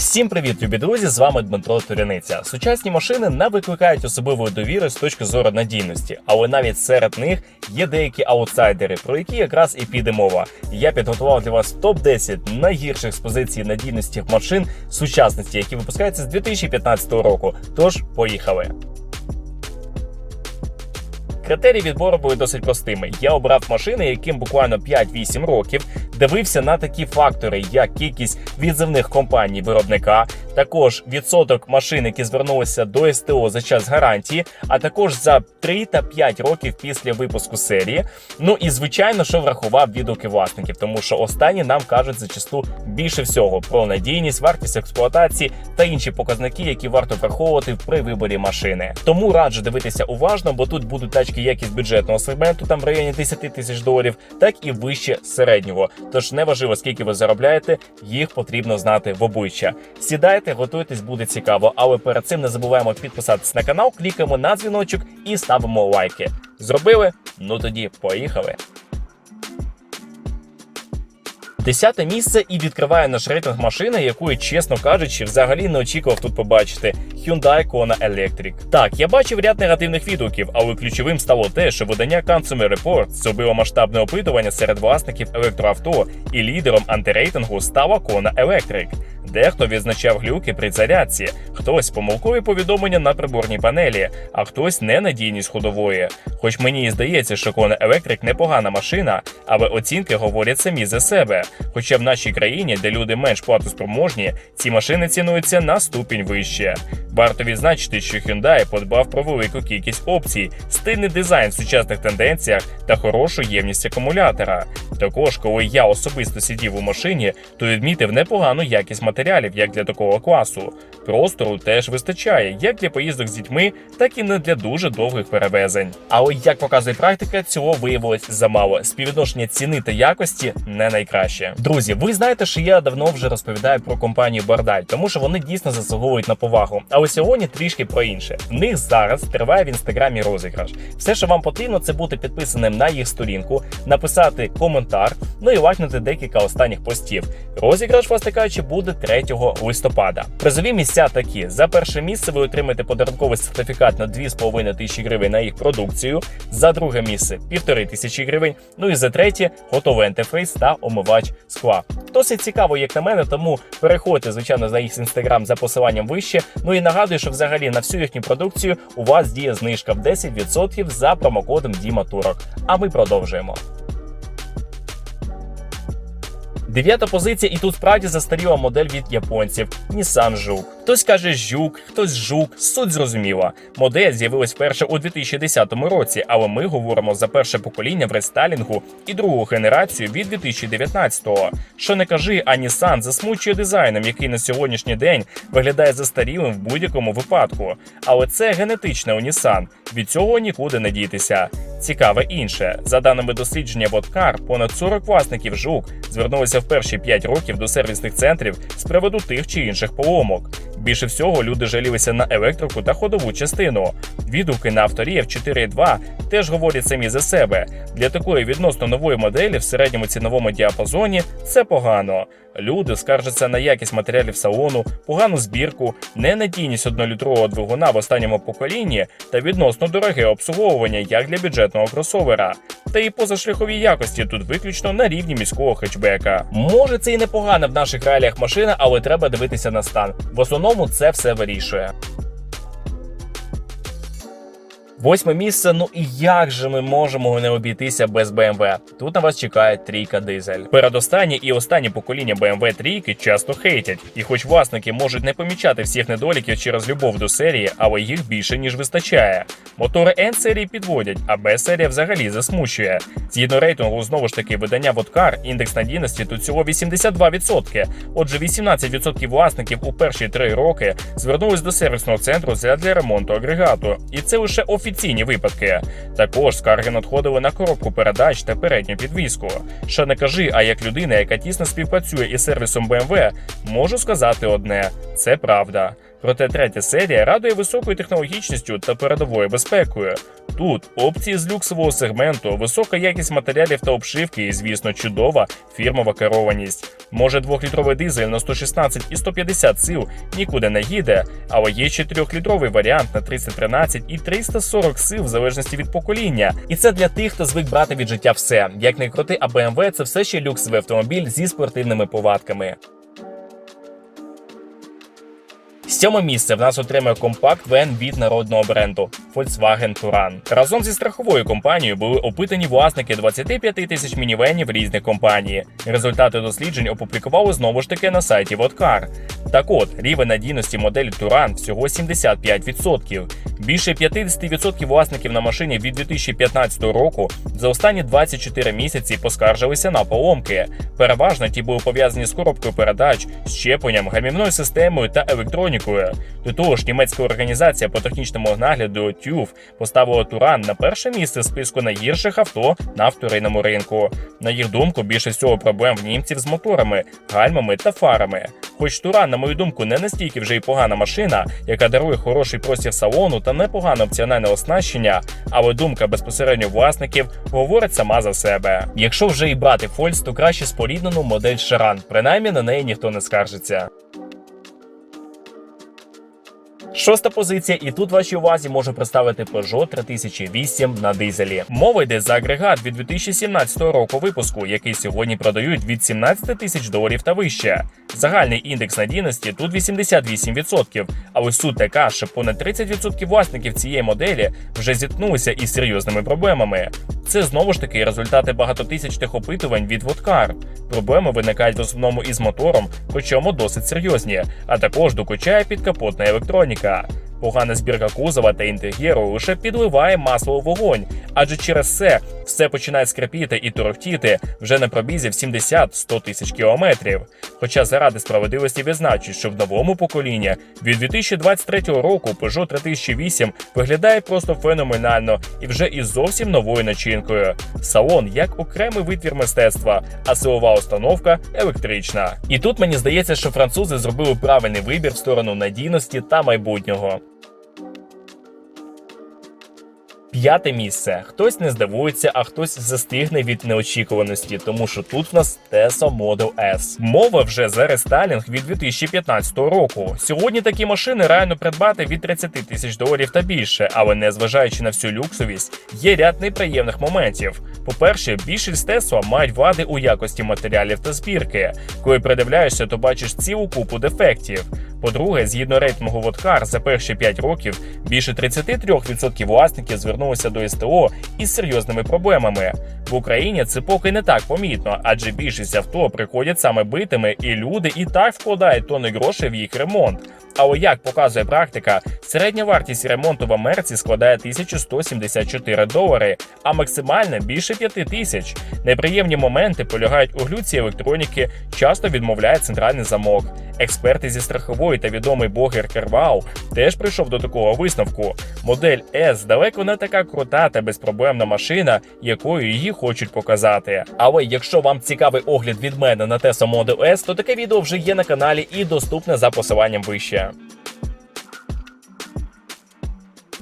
Всім привіт, любі друзі! З вами Дмитро Туряниця. Сучасні машини не викликають особливої довіри з точки зору надійності, але навіть серед них є деякі аутсайдери, про які якраз і піде мова. Я підготував для вас топ 10 найгірших з позицій надійності машин сучасності, які випускаються з 2015 року. Тож поїхали. Критерії відбору були досить простими. Я обрав машини, яким буквально 5-8 років дивився на такі фактори, як кількість відзивних компаній виробника, також відсоток машин, які звернулися до СТО за час гарантії, а також за 3 та 5 років після випуску серії. Ну і звичайно, що врахував відгуки власників, тому що останні нам кажуть зачасту більше всього про надійність, вартість експлуатації та інші показники, які варто враховувати при виборі машини. Тому раджу дивитися уважно, бо тут будуть тачки як із бюджетного сегменту, там в районі 10 тисяч доларів, так і вище середнього. Тож неважливо, скільки ви заробляєте, їх потрібно знати в обличчя. Сідайте, готуйтесь, буде цікаво. Але перед цим не забуваємо підписатись на канал, клікаємо на дзвіночок і ставимо лайки. Зробили? Ну тоді поїхали. Десяте місце і відкриває наш рейтинг машини, яку, чесно кажучи, взагалі не очікував тут побачити Hyundai Kona Electric. Так, я бачив ряд негативних відгуків, але ключовим стало те, що видання Consumer Reports зробило масштабне опитування серед власників електроавто, і лідером антирейтингу стала Kona Electric. Дехто відзначав глюки при зарядці, хтось помилкові повідомлення на приборній панелі, а хтось ненадійність ходової. Хоч мені і здається, що Kona Electric непогана машина, але оцінки говорять самі за себе. Хоча в нашій країні, де люди менш платоспроможні, ці машини цінуються на ступінь вище. Варто відзначити, що Hyundai подбав про велику кількість опцій, стильний дизайн в сучасних тенденціях та хорошу ємність акумулятора. Також, коли я особисто сидів у машині, то відмітив непогану якість матеріалів як для такого класу. Простору теж вистачає як для поїздок з дітьми, так і не для дуже довгих перевезень. Але як показує практика, цього виявилось замало. Співвідношення ціни та якості не найкраще. Друзі, ви знаєте, що я давно вже розповідаю про компанію Бардаль, тому що вони дійсно заслуговують на повагу. Але сьогодні трішки про інше. В них зараз триває в інстаграмі розіграш. Все, що вам потрібно, це бути підписаним на їх сторінку, написати коментар, ну і лайкнути декілька останніх постів. Розіграш, власне кажучи, буде 3 листопада. Призові місця такі: за перше місце ви отримаєте подарунковий сертифікат на 2,5 тисячі гривень на їх продукцію. За друге місце 1,5 тисячі гривень. Ну і за третє готовий антифейс та омивач скла. Досить цікаво, як на мене, тому переходьте, звичайно, на їх інстаграм за посиланням вище. Ну і нагадую, що взагалі на всю їхню продукцію у вас діє знижка в 10% за промокодом Діма Турок. А ми продовжуємо. Дев'ята позиція, і тут справді застаріла модель від японців Nissan Juke. Хтось каже жук, хтось жук. Суть зрозуміла. Модель з'явилась вперше у 2010 році, але ми говоримо за перше покоління в рестайлінгу і другу генерацію від 2019-го. Що не кажи, а Nissan засмучує дизайном, який на сьогоднішній день виглядає застарілим в будь-якому випадку. Але це генетичне у Nissan. Від цього нікуди не дітися. Цікаве інше. За даними дослідження Водкар, понад 40 власників жук звернулися в перші 5 років до сервісних центрів з приводу тих чи інших поломок. Більше всього люди жалілися на електрику та ходову частину. Відгуки на авторіїв 4.2 теж говорять самі за себе. Для такої відносно нової моделі в середньому ціновому діапазоні це погано. Люди скаржаться на якість матеріалів салону, погану збірку, ненадійність однолітрового двигуна в останньому поколінні та відносно дороге обслуговування як для бюджетного кросовера. Та і позашляхові якості тут виключно на рівні міського хетчбека. Може, це і непогана в наших реаліях машина, але треба дивитися на стан. В основному це все вирішує. Восьме місце. Ну і як же ми можемо не обійтися без BMW? Тут на вас чекає трійка дизель. Передостаннє і останнє покоління BMW трійки часто хейтять, і хоч власники можуть не помічати всіх недоліків через любов до серії, але їх більше ніж вистачає. Мотори N серії підводять, а B серія взагалі засмучує. Згідно рейтингу, знову ж таки, видання Водкар, індекс надійності тут всього 82%. Отже, 18% власників у перші три роки звернулись до сервісного центру для ремонту агрегату, і це лише офіційні випадки. Також скарги надходили на коробку передач та передню підвіску. Що не кажи, а як людина, яка тісно співпрацює із сервісом BMW, можу сказати одне: це правда. Проте третя серія радує високою технологічністю та передовою безпекою. Тут опції з люксового сегменту, висока якість матеріалів та обшивки і, звісно, чудова фірмова керованість. Може, двохлітровий дизель на 116 і 150 сил нікуди не їде, але є 4-літровий варіант на 313 і 340 сил в залежності від покоління. І це для тих, хто звик брати від життя все. Як не крути, а BMW – це все ще люксовий автомобіль зі спортивними повадками. Сьоме місце в нас отримує компакт вен від народного бренду Volkswagen Touran. Разом зі страховою компанією були опитані власники 25 тисяч мінівенів різних компаній. Результати досліджень опублікували знову ж таки на сайті Водкар. Так от, рівень надійності моделі Touran всього 75%. Більше 50% власників на машині від 2015 року за останні 24 місяці поскаржилися на поломки. Переважно ті були пов'язані з коробкою передач, щепленням, гальмівною системою та електронікою. До того ж, німецька організація по технічному нагляду TÜV поставила Туран на перше місце в списку найгірших авто на вторинному ринку. На їх думку, більше всього проблем в німців з моторами, гальмами та фарами. Хоч Туран, на мою думку, не настільки вже й погана машина, яка дарує хороший простір салону та непогане опціональне оснащення, але думка безпосередньо власників говорить сама за себе. Якщо вже і брати Фольц, то краще споріднену модель Шаран, принаймні на неї ніхто не скаржиться. Шоста позиція, і тут вашій увазі можу представити Peugeot 3008 на дизелі. Мова йде за агрегат від 2017 року випуску, який сьогодні продають від 17 тисяч доларів та вище. Загальний індекс надійності тут 88%, але суть така, що понад 30% власників цієї моделі вже зіткнулися із серйозними проблемами. Це знову ж таки результати багатотисячних опитувань від Водкар. Проблеми виникають в основному із мотором, причому досить серйозні, а також докучає підкапотна електроніка. Погана збірка кузова та інтер'єру лише підливає масло у вогонь, адже через це все починає скрипіти і торохтіти вже на пробізі в 70-100 тисяч кілометрів. Хоча заради справедливості відзначу, що в новому поколінні від 2023 року Peugeot 3008 виглядає просто феноменально і вже із зовсім новою начинкою. Салон як окремий витвір мистецтва, а силова установка електрична. І тут мені здається, що французи зробили правильний вибір в сторону надійності та майбутнього. П'яте місце. Хтось не здивується, а хтось застигне від неочікуваності, тому що тут в нас Tesla Model S. Мова вже за рестайлінг від 2015 року. Сьогодні такі машини реально придбати від 30 тисяч доларів та більше, але незважаючи на всю люксовість, є ряд неприємних моментів. По-перше, більшість Tesla мають вади у якості матеріалів та збірки. Коли придивляєшся, то бачиш цілу купу дефектів. По-друге, згідно рейтингу Водкар, за перші 5 років більше 33% власників звернулися до СТО із серйозними проблемами. В Україні це поки не так помітно, адже більшість авто приходять саме битими, і люди і так вкладають тонни грошей в їх ремонт. Але як показує практика, середня вартість ремонту в Америці складає 1174 долари, а максимальна більше 5 тисяч. Неприємні моменти полягають у глюці електроніки, часто відмовляє центральний замок. Експерти зі страхової та відомий блогер Кервау теж прийшов до такого висновку. Модель S далеко не така крута та безпроблемна машина, якою її хочуть показати. Але якщо вам цікавий огляд від мене на Tesla Model S, то таке відео вже є на каналі і доступне за посиланням вище.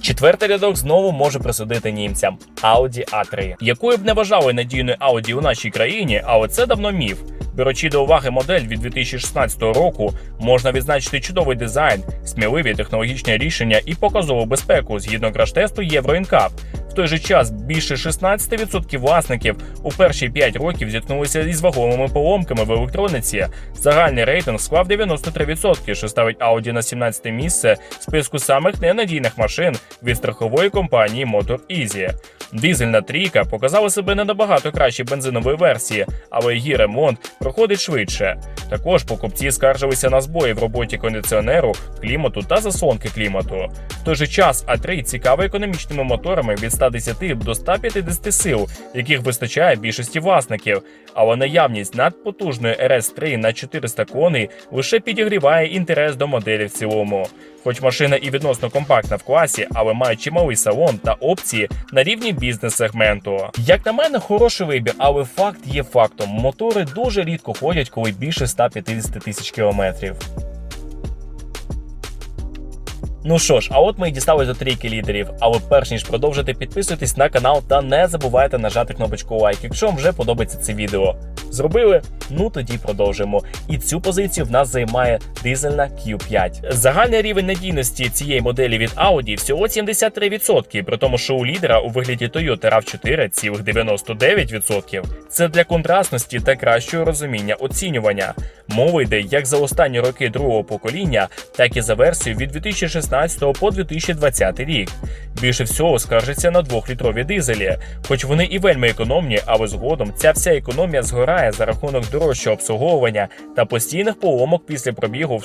Четвертий рядок знову може присудити німцям Audi A3, якою б не вважали надійною Audi у нашій країні, але це давно міф. Беручи до уваги модель від 2016 року, можна відзначити чудовий дизайн, сміливі технологічні рішення і показову безпеку згідно краш-тесту Євро NCAP. В той же час більше 16% власників у перші 5 років зіткнулися із вагомими поломками в електрониці. Загальний рейтинг склав 93%, що ставить Audi на 17 місце в списку самих ненадійних машин від страхової компанії Motor Easy. Дизельна трійка показала себе не набагато краще бензинової версії, але її ремонт проходить швидше. Також покупці скаржилися на збої в роботі кондиціонеру, клімату та заслонки клімату. В той же час А3 цікавий економічними моторами від 110 до 150 сил, яких вистачає більшості власників. Але наявність надпотужної RS3 на 400 коней лише підігріває інтерес до моделі в цілому. Хоч машина і відносно компактна в класі, але має чималий салон та опції на рівні бізнес-сегменту. Як на мене, хороший вибір, але факт є фактом. Мотори дуже рідко ходять, коли більше 150 тисяч кілометрів. Ну що ж, а от ми і дістали до трійки лідерів. Але перш ніж продовжити, підписуйтесь на канал та не забувайте нажати кнопочку лайк, якщо вам вже подобається це відео. Зробили? Ну тоді продовжимо. І цю позицію в нас займає дизельна Q5. Загальний рівень надійності цієї моделі від Audi всього 73%, при тому, що у лідера у вигляді Toyota RAV4 цілих 99%. Це для контрастності та кращого розуміння оцінювання. Мова йде як за останні роки другого покоління, так і за версію від 2016 по 2020 рік. Більше всього скаржиться на 2-літрові дизелі, хоч вони і вельми економні, але згодом ця вся економія згорає за рахунок дорожчого обслуговування та постійних поломок після пробігу в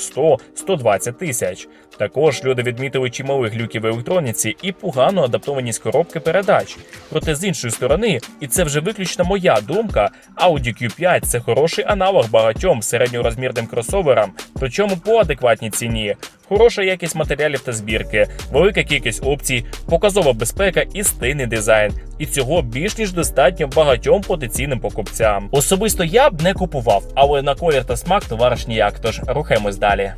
100-120 тисяч. Також люди відмітили чимали глюки в електроніці і погану адаптованість коробки передач. Проте з іншої сторони, і це вже виключно моя думка, Audi Q5 це хороший аналог багатьом середньорозмірним кросоверам, причому по адекватній ціні. Хороша якість матеріалів та збірки, велика кількість опцій, показова безпека і стильний дизайн. І цього більш ніж достатньо багатьом потенційним покупцям. Особисто я б не купував, але на колір та смак товариш ніяк. Тож рухаємось далі.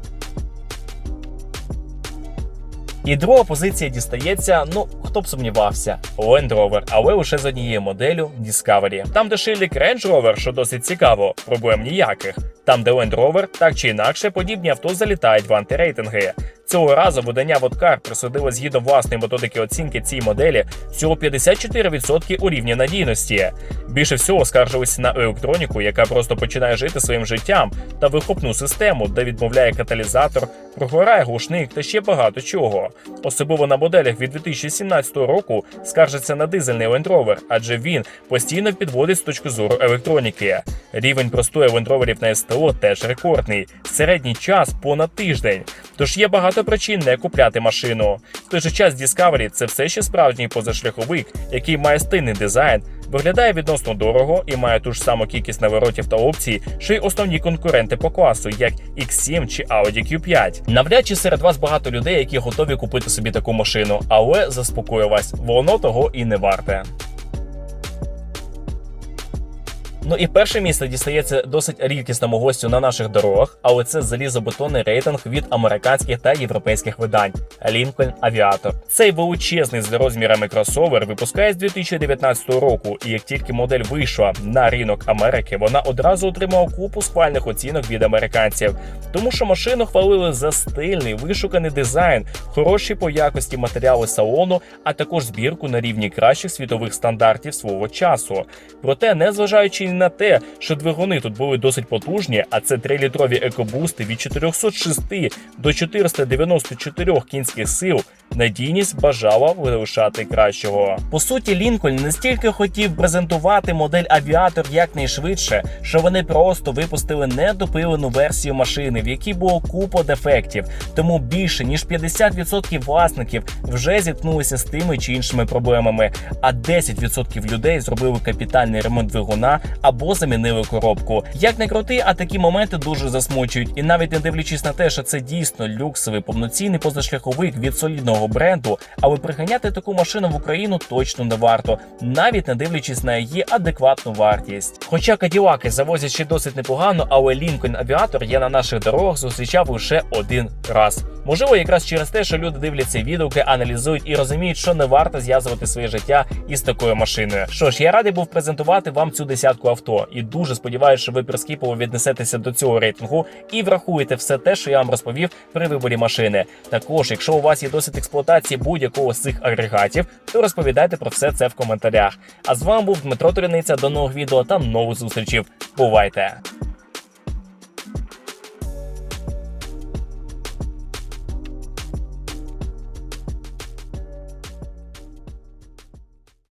І друга позиція дістається, ну хто б сумнівався, Land Rover, але лише з однією моделлю Discovery. Там, де шилік Range Rover, що досить цікаво, проблем ніяких. Там, де Land Rover, так чи інакше, подібні авто залітають в антирейтинги. Цього разу видання Водкар присудило згідно власної методики оцінки цій моделі всього 54% у рівні надійності. Більше всього скаржилися на електроніку, яка просто починає жити своїм життям, та вихопну систему, де відмовляє каталізатор, прогорає глушник та ще багато чого. Особливо на моделях від 2017 року скаржиться на дизельний Land Rover, адже він постійно підводить з точки зору електроніки. Рівень простої Roverів на СТО теж рекордний. Середній час понад тиждень. Тож є багато причин не купляти машину. В той же час Discovery – це все ще справжній позашляховик, який має стильний дизайн, виглядає відносно дорого і має ту ж саму кількість наворотів та опцій, що й основні конкуренти по класу, як X7 чи Audi Q5. Навряд чи серед вас багато людей, які готові купити собі таку машину, але заспокою вас, воно того і не варте. Ну і перше місце дістається досить рідкісному гостю на наших дорогах, але це залізобетонний рейтинг від американських та європейських видань Lincoln Aviator. Цей величезний за розмірами кросовер випускає з 2019 року, і як тільки модель вийшла на ринок Америки, вона одразу отримала купу схвальних оцінок від американців, тому що машину хвалили за стильний, вишуканий дизайн, хороші по якості матеріали салону, а також збірку на рівні кращих світових стандартів свого часу. Проте, незважаючи на те, що двигуни тут були досить потужні, а це 3-літрові екобусти від 406 до 494 кінських сил, надійність бажала вилишати кращого. По суті, Лінкольн настільки хотів презентувати модель авіатор якнайшвидше, що вони просто випустили недопилену версію машини, в якій було купа дефектів. Тому більше ніж 50% власників вже зіткнулися з тими чи іншими проблемами, а 10% людей зробили капітальний ремонт двигуна або замінили коробку. Як не крути, а такі моменти дуже засмучують. І навіть не дивлячись на те, що це дійсно люксовий повноцінний позашляховик від солідного бренду, але приганяти таку машину в Україну точно не варто, навіть не дивлячись на її адекватну вартість. Хоча каділаки завозять ще досить непогано, але Lincoln Aviator я на наших дорогах зустрічав лише один раз. Можливо, якраз через те, що люди дивляться відгуки, аналізують і розуміють, що не варто зв'язувати своє життя із такою машиною. Що ж, я радий був презентувати вам цю десятку авто, і дуже сподіваюся, що ви прискіпливо віднесетеся до цього рейтингу і врахуєте все те, що я вам розповів при виборі машини. Також, якщо у вас є досить досвід експлуатації будь-якого з цих агрегатів, то розповідайте про все це в коментарях. А з вами був Дмитро Туряниця. До нових відео та нових зустрічей. Бувайте!